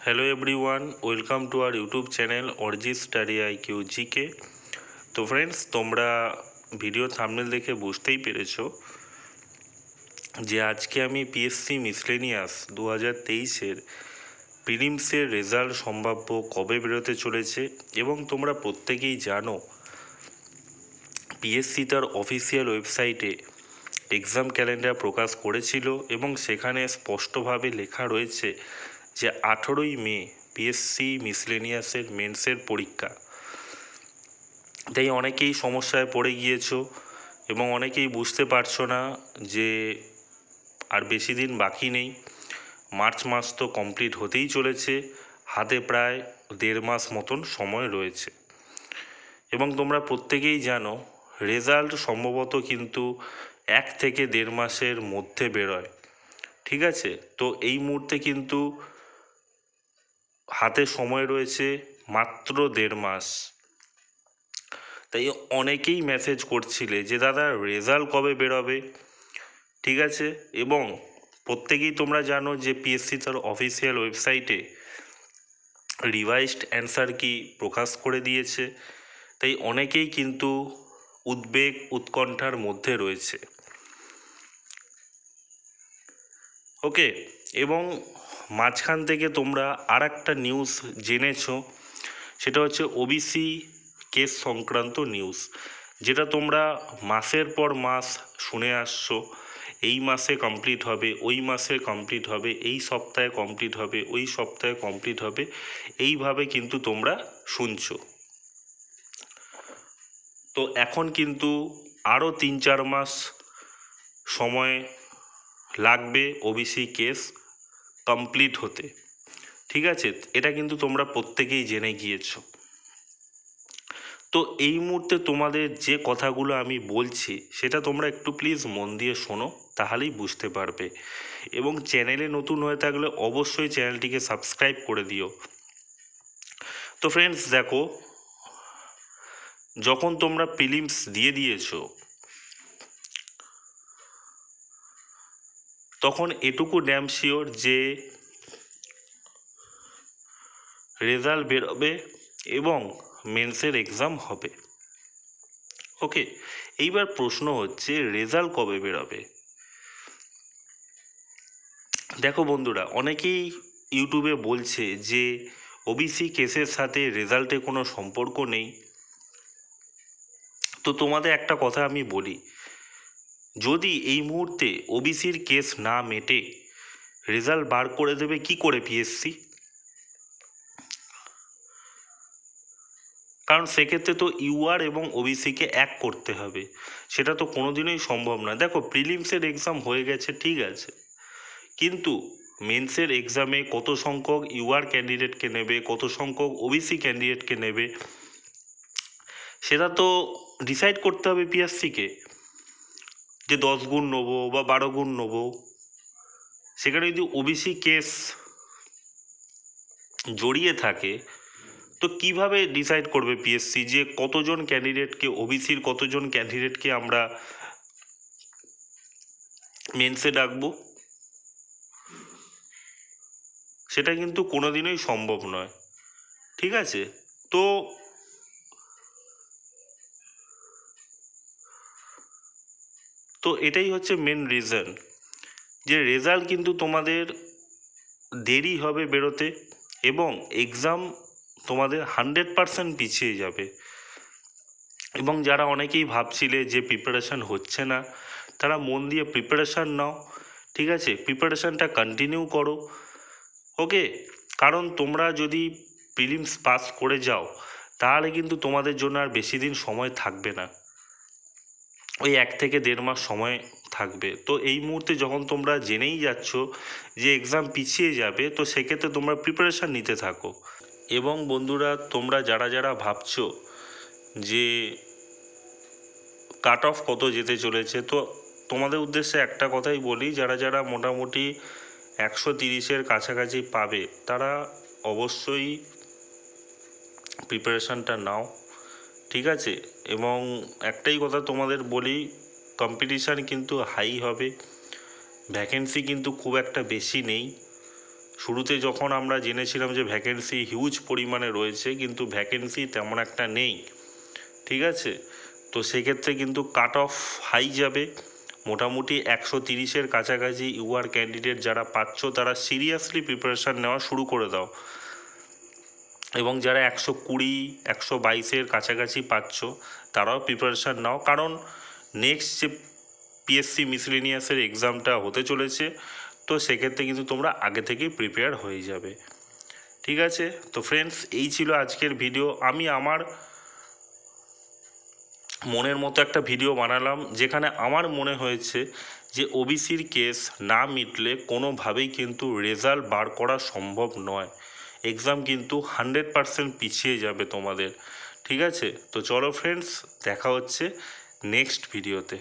Hello everyone welcome to our YouTube channel Arijit study I Q GK তো friends তোমরা video thumbnail দেখে বুঝতেই পেরেছ যে আজকে আমি পিএসসি মিসলেনিয়াস দু হাজার তেইশের প্রিলিমসের রেজাল্ট সম্ভাব্য কবে বেরোতে চলেছে এবং তোমরা প্রত্যেকেই জানো পিএসসি তার অফিসিয়াল ওয়েবসাইটে এক্সাম ক্যালেন্ডার প্রকাশ করেছিল এবং সেখানে স্পষ্টভাবে লেখা রয়েছে যে আঠেরোই মে পিএসসি মিসলেনিয়াসের মেন্সের পরীক্ষা। তাই অনেকেই সমস্যায় পড়ে গিয়েছো এবং অনেকেই বুঝতে পারছ না যে আর বেশি দিন বাকি নেই। মার্চ মাস তো কমপ্লিট হতেই চলেছে, হাতে প্রায় দেড় মাস মতন সময় রয়েছে। এবং তোমরা প্রত্যেকেই জানো রেজাল্ট সম্ভবত কিন্তু এক থেকে দেড় মাসের মধ্যে বেরোয়। ঠিক আছে? তো এই মুহূর্তে কিন্তু হাতে সময় রয়েছে মাত্র দেড় মাস। তাই অনেকেই মেসেজ করছিলে যে, দাদা রেজাল্ট কবে বেরোবে? ঠিক আছে? এবং প্রত্যেকেই তোমরা জানো যে পিএসসি তার অফিসিয়াল ওয়েবসাইটে রিভাইসড অ্যান্সার কি প্রকাশ করে দিয়েছে। তাই অনেকেই কিন্তু উদ্বেগ, উৎকণ্ঠার মধ্যে রয়েছে। ওকে এবং মাঝখান থেকে তোমরা আর একটা নিউজ জেনেছো, সেটা হচ্ছে ওবিসি কেস সংক্রান্ত নিউজ যেটা তোমরা মাসের পর মাস শুনে আসছো, এই মাসে কমপ্লিট হবে, ওই মাসে কমপ্লিট হবে, এই সপ্তাহে কমপ্লিট হবে, ওই সপ্তাহে কমপ্লিট হবে, এইভাবে কিন্তু তোমরা শুনছো। তো এখন কিন্তু আরও তিন চার মাস সময় লাগবে ওবিসি কেস কমপ্লিট হতে। ঠিক আছে? এটা কিন্তু তোমরা প্রত্যেকেই জেনে গিয়েছো। তো এই মুহূর্তে তোমাদের যে কথাগুলো আমি বলছি, সেটা তোমরা একটু প্লিজ মন দিয়ে শোনো, তাহলেই বুঝতে পারবে। এবং চ্যানেলে নতুন হয়ে থাকলে অবশ্যই চ্যানেলটিকে সাবস্ক্রাইব করে দিও। তো ফ্রেন্ডস দেখো, যখন তোমরা প্রিলিমস দিয়ে দিয়েছ তখন এটুকু ড্যাম শিওর যে রেজাল্ট বেরোবে এবং মেন্সের এক্সাম হবে। ওকে এইবার প্রশ্ন হচ্ছে রেজাল্ট কবে বেরোবে? দেখো বন্ধুরা, অনেকেই ইউটিউবে বলছে যে ওবিসি কেসের সাথে রেজাল্টে কোনো সম্পর্ক নেই। তো তোমাদের একটা কথা আমি বলি যদি এই মুহূর্তে ওবিসির কেস না মেটে রেজাল্ট বার করে দেবে, কি করে পিএসসি কারণ সেক্ষেত্রে তো ইউআর এবং ওবিসিকে এক করতে হবে। সেটা তো কোনোদিনই সম্ভব না দেখো প্রিলিমসের এক্সাম হয়ে গেছে, ঠিক আছে। কিন্তু মেন্সের এক্সামে কত সংখ্যক ইউআর ক্যান্ডিডেটকে নেবে, কত সংখ্যক ওবিসি ক্যান্ডিডেটকে নেবে, সেটা তো ডিসাইড করতে হবে পিএসসিকে যে দশ গুণ নেব বা বারো গুণ নেব, সেখানে যদি ওবিসি কেস জড়িয়ে থাকে, তো কীভাবে ডিসাইড করবে পিএসসি যে কতজন ক্যান্ডিডেটকে ওবিসির কতজন ক্যান্ডিডেটকে আমরা মেন্সে ডাকবো? সেটা কিন্তু কোনোদিনই সম্ভব নয়। ঠিক আছে? তো তো এটাই হচ্ছে মেন রিজন যে রেজাল্ট কিন্তু তোমাদের দেরি হবে বেরোতে এবং এক্সাম তোমাদের হান্ড্রেড পারসেন্ট পিছিয়ে যাবে। এবং যারা অনেকেই ভাবছিলে যে প্রিপারেশান হচ্ছে না, তারা মন দিয়ে প্রিপারেশান নাও, ঠিক আছে? প্রিপারেশানটা কন্টিনিউ করো। ওকে কারণ তোমরা যদি প্রিলিমস পাস করে যাও, তাহলে কিন্তু তোমাদের জন্য আর বেশি দিন সময় থাকবে না। ওই এক থেকে দেড় মাস সময় থাকবে। তো এই মুহূর্তে যখন তোমরা জেনেই যাচ্ছ যে এক্সাম পিছিয়ে যাবে, তো সেক্ষেত্রে তোমরা প্রিপারেশান নিতে থাকো। এবং বন্ধুরা, তোমরা যারা যারা ভাবছ যে কাট অফ কত যেতে চলেছে, তো তোমাদের উদ্দেশ্যে একটা কথাই বলি, যারা যারা মোটামুটি একশো তিরিশের কাছাকাছি পাবে, তারা অবশ্যই প্রিপারেশানটা নাও। ঠিক আছে? এবং একটাই কথা তোমাদের বলি কম্পিটিশান কিন্তু হাই হবে। ভ্যাকেন্সি কিন্তু খুব একটা বেশি নেই। শুরুতে যখন আমরা জেনেছিলাম যে ভ্যাকেন্সি হিউজ পরিমাণে রয়েছে, কিন্তু ভ্যাকেন্সি তেমন একটা নেই। ঠিক আছে? তো সেক্ষেত্রে কিন্তু কাট অফ হাই যাবে। মোটামুটি একশো তিরিশের কাছাকাছি ইউআর ক্যান্ডিডেট যারা পাচ্ছ, তারা সিরিয়াসলি প্রিপারেশান নেওয়া শুরু করে দাও। এবং যারা একশো কুড়ি, একশো বাইশের কাছাকাছি পাচ্ছ, তারাও প্রিপারেশান নাও। কারণ নেক্সট যে পিএসসি মিসলেনিয়াসের এক্সামটা হতে চলেছে, তো সেক্ষেত্রে কিন্তু তোমরা আগে থেকেই প্রিপেয়ার হয়ে যাবে। ঠিক আছে? তো ফ্রেন্ডস এই ছিল আজকের ভিডিও আমি আমার মনের মতো একটা ভিডিও বানালাম, যেখানে আমার মনে হয়েছে যে ওবিসির কেস না মিটলে কোনোভাবেই কিন্তু রেজাল্ট বার করা সম্ভব নয়। এক্সাম কিন্তু হান্ড্রেড পারসেন্ট পিছিয়ে যাবে তোমাদের, ঠিক আছে? তো চলো ফ্রেন্ডস দেখা হচ্ছে নেক্সট ভিডিওতে